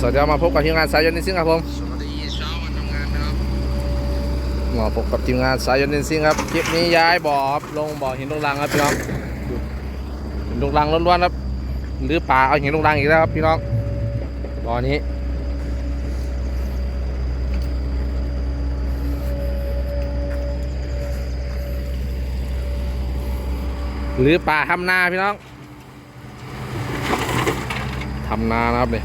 สวัสดีครับมาพบกับทีมงานสายยนต์นิซิ่งครับผมสวัสดีเช้าวันทำงานนะครับมาพบกับทีมงานสายยนต์นิซิ่งครับคลิปนี้ย้ายบ่อครับลงบ่อหินลูกรังครับพี่น้องหินลูกรังล้วนๆครับหรือป่าเอาหินลูกรังอีกแล้วครับพี่น้องบ่อนี้หรือป่าทำนาพี่น้องทำนานะครับเนี่ย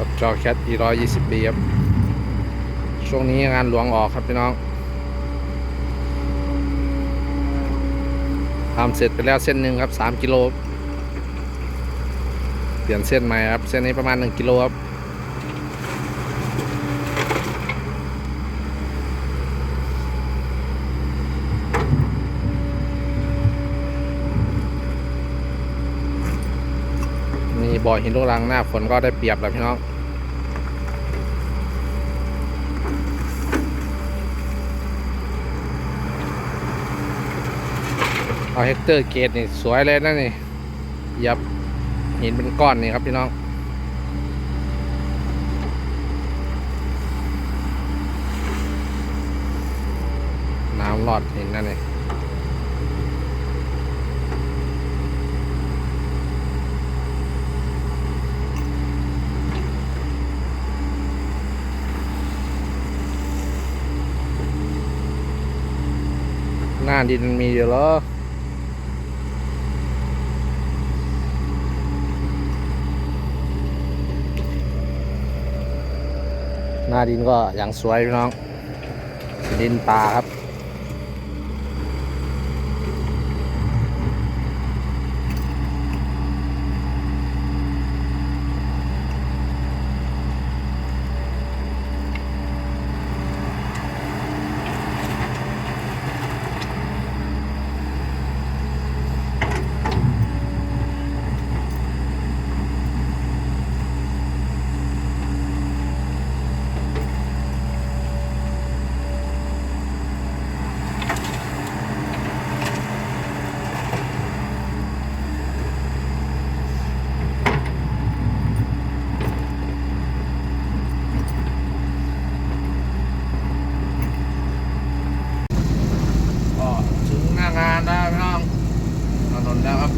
กับจอแคทอีร้อยยี่สิบปีครับ ช่วงนี้งานหลวงออกครับพี่น้องทำเสร็จไปแล้วเส้นหนึ่งครับสามกิโล เปลี่ยนเส้นใหม่ครับ เส้นนี้ประมาณหนึ่งกิโลครับมีบ่อหินลูกรังหน้าฝนก็ได้เปรียบแล้วพี่น้อง เอาเฮกเตอร์เกตนี่สวยเลยนะนี่หยับหินเป็นก้อนนี่ครับพี่น้องน้ำหลอดหินนั่นนี่หน้าดินมีอยู่เหร หน้าดินก็อย่างสวยพี่น้อง ดินป่าครับ ก็ถึงหน้างานแล้วพี่น้องถนนแล้วครับ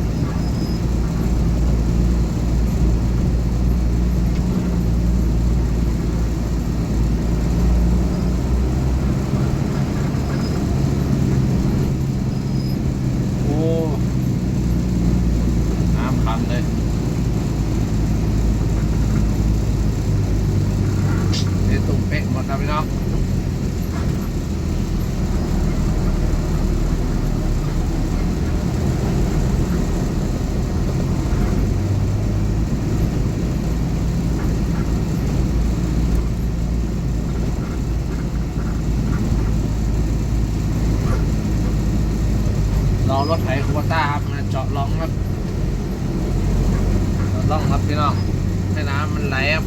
โอ้น้ำขังเลย นี่ตุ่มเป๊กหมดนะพี่น้อง รอรถไถคูปต้าครับมาเจาะร่องครับเจาะร่องครับพี่น้องให้น้ำมันไหลครับ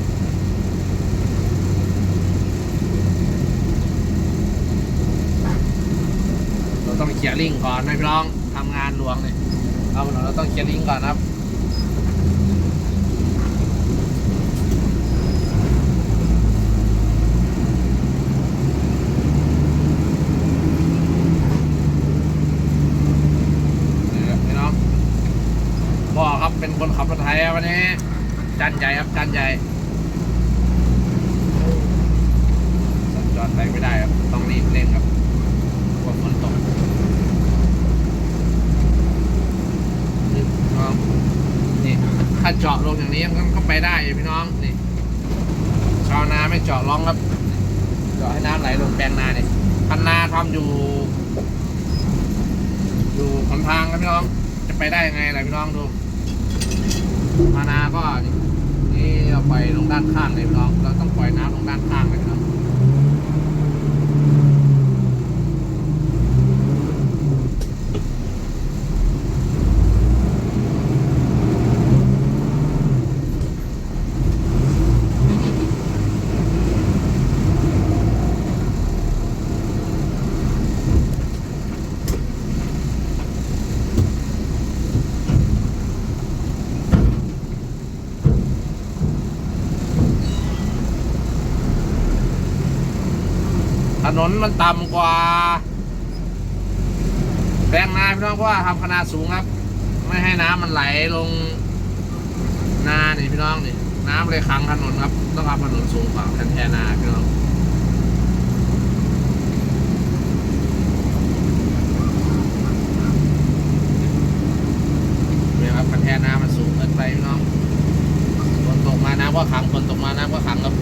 เราต้องเคลียร์ลิงก์ก่อนนะพี่น้องทำงานหลวงเนี่ยเอาเราต้องเคลียร์ลิงก์ก่อนครับนี่ครับพี่น้องพ่อ คนขับรถไถครับวันนี้จันใหญ่ครับจันใหญ่สัญจรไปไม่ได้ครับ ต้องรีบเร่งครับกลัวฝนตกนี่พี่น้องนี่ถ้าเจาะลงอย่างนี้มันก็ไปได้พี่น้องนี่ชาวนาไม่เจาะร่องครับเจาะให้น้ำไหลลงแปลงนาเนี่ยพันนาทำอยู่ อยู่ขนทางครับพี่น้อง จะไปได้ยังไงล่ะพี่น้องดู มานาก็นี่เราปล่อยลงด้านข้างเลยน้อง เราต้องปล่อยน้ำลงด้านข้างเลยครับ นนมันต่ำกว่า แปลงนาพี่น้องเพราะว่าทำขนาดสูงครับ ไม่ให้น้ำมันไหลลงนานี่พี่น้องนี่น้ำเลยขังถนนครับ ต้องทำถนนสูงกว่าแทนแทนนาพี่น้องเนี่ยครับคันแทนนามันสูงเกินไปพี่น้องฝนตกมาน้ำก็ขังฝนตกมาน้ำก็ขังครับ